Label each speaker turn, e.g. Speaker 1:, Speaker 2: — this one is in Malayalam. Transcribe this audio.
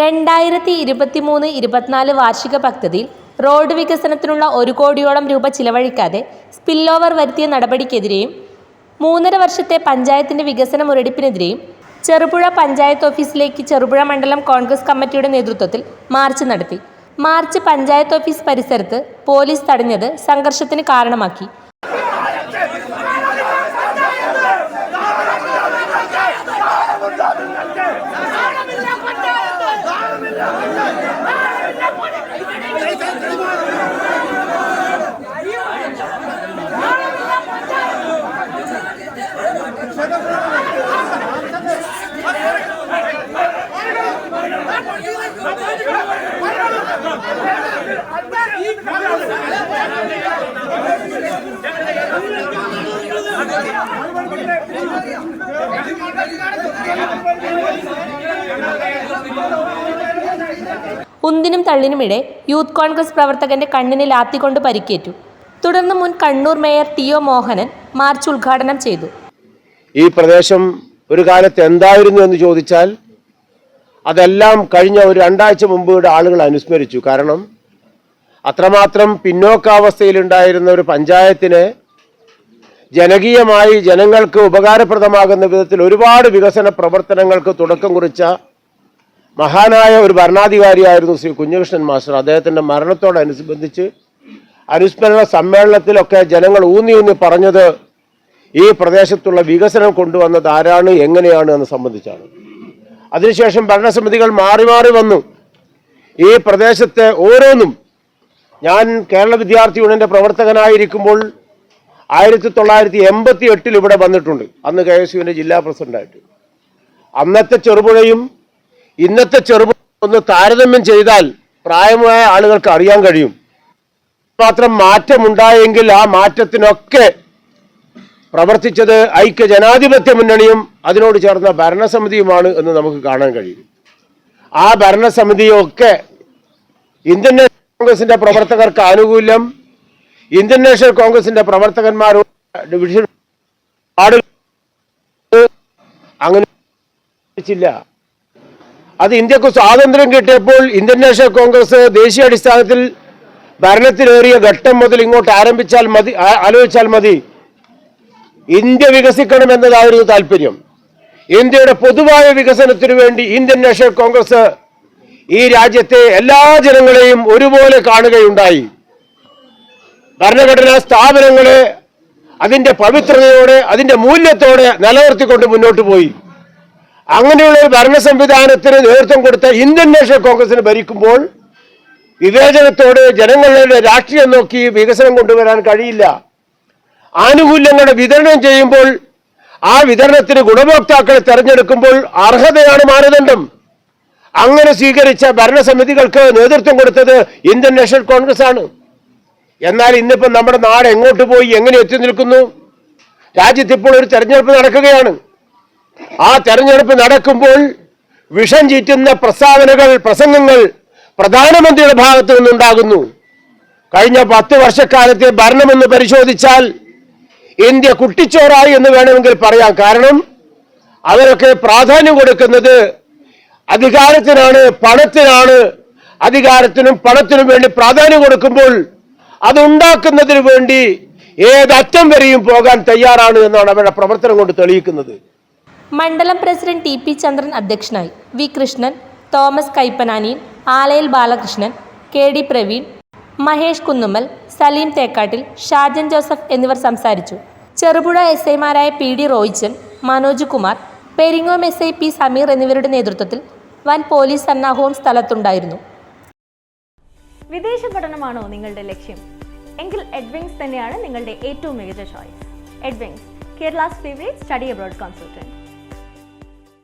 Speaker 1: രണ്ടായിരത്തി ഇരുപത്തി മൂന്ന് ഇരുപത്തിനാല് വാർഷിക പദ്ധതിയിൽ റോഡ് വികസനത്തിനുള്ള ഒരു കോടിയോളം രൂപ ചിലവഴിക്കാതെ സ്പില്ലോവർ വരുത്തിയ നടപടിക്കെതിരെയും മൂന്നര വർഷത്തെ പഞ്ചായത്തിന്റെ വികസന മുരടിപ്പിനെതിരെയും ചെറുപുഴ പഞ്ചായത്ത് ഓഫീസിലേക്ക് ചെറുപുഴ മണ്ഡലം കോൺഗ്രസ് കമ്മിറ്റിയുടെ നേതൃത്വത്തിൽ മാർച്ച് നടത്തി. മാർച്ച് പഞ്ചായത്ത് ഓഫീസ് പരിസരത്ത് പോലീസ് തടഞ്ഞത് സംഘർഷത്തിന് കാരണമാക്കി. ഉന്തിനും തള്ളിനുമിടെ യൂത്ത് കോൺഗ്രസ് പ്രവർത്തകന്റെ കണ്ണിന് ലാത്തിക്കൊണ്ട് പരിക്കേറ്റു. തുടർന്ന് മുൻ Kannur mayor T O Mohanan march ഉദ്ഘാടനം ചെയ്തു.
Speaker 2: ഈ പ്രദേശം ഒരു കാലത്ത് എന്തായിരുന്നു എന്ന് ചോദിച്ചാൽ അതെല്ലാം കഴിഞ്ഞ ഒരു രണ്ടാഴ്ച മുമ്പ് ആളുകൾ അനുസ്മരിച്ചു. കാരണം അത്രമാത്രം പിന്നോക്കാവസ്ഥയിലുണ്ടായിരുന്ന ഒരു പഞ്ചായത്തിന് ജനകീയമായി ജനങ്ങൾക്ക് ഉപകാരപ്രദമാകുന്ന വിധത്തിൽ ഒരുപാട് വികസന പ്രവർത്തനങ്ങൾക്ക് തുടക്കം കുറിച്ച മഹാനായ ഒരു ഭരണാധികാരിയായിരുന്നു ശ്രീ കുഞ്ഞകൃഷ്ണൻ മാസ്റ്റർ. അദ്ദേഹത്തിന്റെ മരണത്തോടനുബന്ധിച്ച് അനുസ്മരണ സമ്മേളനത്തിലൊക്കെ ജനങ്ങൾ ഊന്നി ഊന്നി പറഞ്ഞത് ഈ പ്രദേശത്തുള്ള വികസനം കൊണ്ടുവന്നത് ആരാണ് എങ്ങനെയാണ് എന്ന് സംബന്ധിച്ചാണ്. അതിനുശേഷം ഭരണസമിതികൾ മാറി മാറി വന്നു. ഈ പ്രദേശത്തെ ഓരോന്നും ഞാൻ കേരള വിദ്യാർത്ഥി യൂണിയന്റെ പ്രവർത്തകനായിരിക്കുമ്പോൾ ആയിരത്തി തൊള്ളായിരത്തി എൺപത്തി എട്ടിൽ ഇവിടെ വന്നിട്ടുണ്ട്. അന്ന് കെ എസ് യുവിന്റെ ജില്ലാ പ്രസിഡന്റായിട്ട്. അന്നത്തെ ചെറുപുഴയും ഇന്നത്തെ ചെറുപ്പം ഒന്ന് താരതമ്യം ചെയ്താൽ പ്രായമായ ആളുകൾക്ക് അറിയാൻ കഴിയും. മാത്രം മാറ്റമുണ്ടായെങ്കിൽ ആ മാറ്റത്തിനൊക്കെ പ്രവർത്തിച്ചത് ഐക്യ ജനാധിപത്യ മുന്നണിയും അതിനോട് ചേർന്ന ഭരണസമിതിയുമാണ് എന്ന് നമുക്ക് കാണാൻ കഴിയും. ആ ഭരണസമിതിയൊക്കെ ഇന്ത്യൻ നാഷണൽ കോൺഗ്രസിന്റെ പ്രവർത്തകർക്ക് ആനുകൂല്യം ഇന്ത്യൻ നാഷണൽ കോൺഗ്രസിന്റെ പ്രവർത്തകന്മാരോട് ഡിവിഷൻ അങ്ങനെ അത് ഇന്ത്യയ്ക്ക് സ്വാതന്ത്ര്യം കിട്ടിയപ്പോൾ ഇന്ത്യൻ നാഷണൽ കോൺഗ്രസ് ദേശീയ അടിസ്ഥാനത്തിൽ ഭരണത്തിലേറിയ ഘട്ടം മുതൽ ഇങ്ങോട്ട് ആരംഭിച്ചാൽ മതി ആലോചിച്ചാൽ മതി. ഇന്ത്യ വികസിക്കണം എന്നതായിരുന്നു താല്പര്യം. ഇന്ത്യയുടെ പൊതുവായ വികസനത്തിനു വേണ്ടി ഇന്ത്യൻ നാഷണൽ കോൺഗ്രസ് ഈ രാജ്യത്തെ എല്ലാ ജനങ്ങളെയും ഒരുപോലെ കാണുകയുണ്ടായി. ഭരണഘടനാ സ്ഥാപനങ്ങളെ അതിന്റെ പവിത്രതയോടെ അതിന്റെ മൂല്യത്തോടെ നിലനിർത്തിക്കൊണ്ട് മുന്നോട്ട് പോയി. അങ്ങനെയുള്ള ഒരു ഭരണ സംവിധാനത്തിന് നേതൃത്വം കൊടുത്ത ഇന്ത്യൻ നാഷണൽ കോൺഗ്രസിന് ഭരിക്കുമ്പോൾ വിവേചനത്തോട് ജനങ്ങളുടെ രാഷ്ട്രീയം നോക്കി വികസനം കൊണ്ടുവരാൻ കഴിയില്ല. ആനുകൂല്യങ്ങളുടെ വിതരണം ചെയ്യുമ്പോൾ ആ വിതരണത്തിന് ഗുണഭോക്താക്കളെ തെരഞ്ഞെടുക്കുമ്പോൾ അർഹതയാണ് മാനദണ്ഡം. അങ്ങനെ സ്വീകരിച്ച ഭരണസമിതികൾക്ക് നേതൃത്വം കൊടുത്തത് ഇന്ത്യൻ നാഷണൽ കോൺഗ്രസ് ആണ് എന്നാൽ ഇന്നിപ്പോൾ നമ്മുടെ നാട് എങ്ങോട്ട് പോയി എങ്ങനെ എത്തി നിൽക്കുന്നു? രാജ്യത്ത് ഇപ്പോൾ ഒരു തെരഞ്ഞെടുപ്പ് നടക്കുകയാണ്. ആ തെരഞ്ഞെടുപ്പ് നടക്കുമ്പോൾ വിഷം ചീറ്റുന്ന പ്രസ്താവനകൾ പ്രസംഗങ്ങൾ പ്രധാനമന്ത്രിയുടെ ഭാഗത്തു നിന്നുണ്ടാകുന്നു. കഴിഞ്ഞ പത്ത് വർഷക്കാലത്തെ ഭരണമെന്ന് പരിശോധിച്ചാൽ ഇന്ത്യ കുട്ടിച്ചോറായി എന്ന് വേണമെങ്കിൽ പറയാം. കാരണം അവരൊക്കെ പ്രാധാന്യം കൊടുക്കുന്നത് അധികാരത്തിനാണ് പണത്തിനാണ്. അധികാരത്തിനും പണത്തിനും വേണ്ടി പ്രാധാന്യം കൊടുക്കുമ്പോൾ അതുണ്ടാക്കുന്നതിന് വേണ്ടി ഏതറ്റം വരെയും പോകാൻ തയ്യാറാണ് എന്നാണ് അവരുടെ പ്രവർത്തനം കൊണ്ട് തെളിയിക്കുന്നത്.
Speaker 1: മണ്ഡലം പ്രസിഡന്റ് ടി പി ചന്ദ്രൻ അധ്യക്ഷനായി. വി കൃഷ്ണൻ തോമസ് കൈപ്പനാനിയിൽ ആലയിൽ Balakrishnan K D Praveen Mahesh Kunnummal Saleem Thekkattil Shajan Joseph എന്നിവർ സംസാരിച്ചു. ചെറുപുഴ എസ് ഐമാരായ P D Roychan Manoj Kumar Peringome S I P Sameer എന്നിവരുടെ നേതൃത്വത്തിൽ വൻ പോലീസ് സന്നാഹവും സ്ഥലത്തുണ്ടായിരുന്നു.
Speaker 3: വിദേശ പഠനമാണോ നിങ്ങളുടെ ലക്ഷ്യം? എങ്കിൽ എഡ്വിങ്സ് തന്നെയാണ് നിങ്ങളുടെ ഏറ്റവും മികച്ച choice Edwings Kerala's favourite study abroad consultant